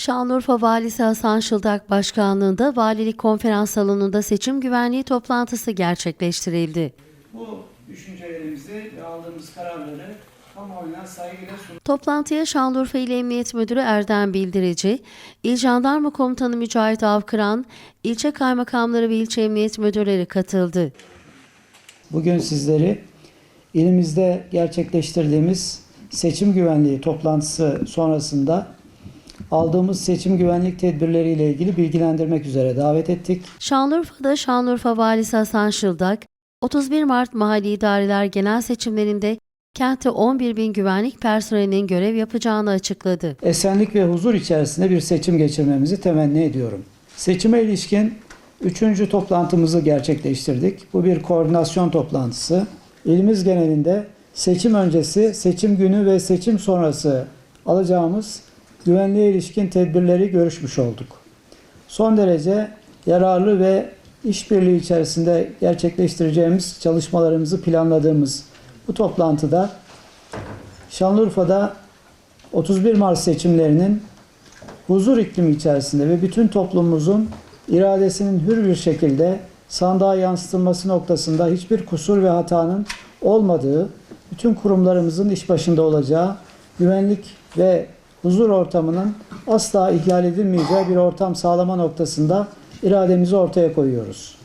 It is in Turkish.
Şanlıurfa Valisi Hasan Şıldak Başkanlığında Valilik Konferans Salonu'nda seçim güvenliği toplantısı gerçekleştirildi. Bu düşüncelerimizi ve aldığımız kararları kamuoyuna saygıyla sunuyoruz. Toplantıya Şanlıurfa İl Emniyet Müdürü Erdem Bildirici, İl Jandarma Komutanı Mücahit Avkıran, ilçe kaymakamları ve ilçe emniyet müdürleri katıldı. Bugün sizleri ilimizde gerçekleştirdiğimiz seçim güvenliği toplantısı sonrasında aldığımız seçim güvenlik tedbirleriyle ilgili bilgilendirmek üzere davet ettik. Şanlıurfa'da Şanlıurfa Valisi Hasan Şıldak, 31 Mart Mahalli İdareler Genel Seçimlerinde kentte 11 bin güvenlik personelinin görev yapacağını açıkladı. Esenlik ve huzur içerisinde bir seçim geçirmemizi temenni ediyorum. Seçime ilişkin üçüncü toplantımızı gerçekleştirdik. Bu bir koordinasyon toplantısı. İlimiz genelinde seçim öncesi, seçim günü ve seçim sonrası alacağımız güvenliğe ilişkin tedbirleri görüşmüş olduk. Son derece yararlı ve işbirliği içerisinde gerçekleştireceğimiz çalışmalarımızı planladığımız bu toplantıda Şanlıurfa'da 31 Mart seçimlerinin huzur iklimi içerisinde ve bütün toplumumuzun iradesinin hür bir şekilde sandığa yansıtılması noktasında hiçbir kusur ve hatanın olmadığı, bütün kurumlarımızın iş başında olacağı, güvenlik ve huzur ortamının asla ihlal edilmeyeceği bir ortam sağlama noktasında irademizi ortaya koyuyoruz.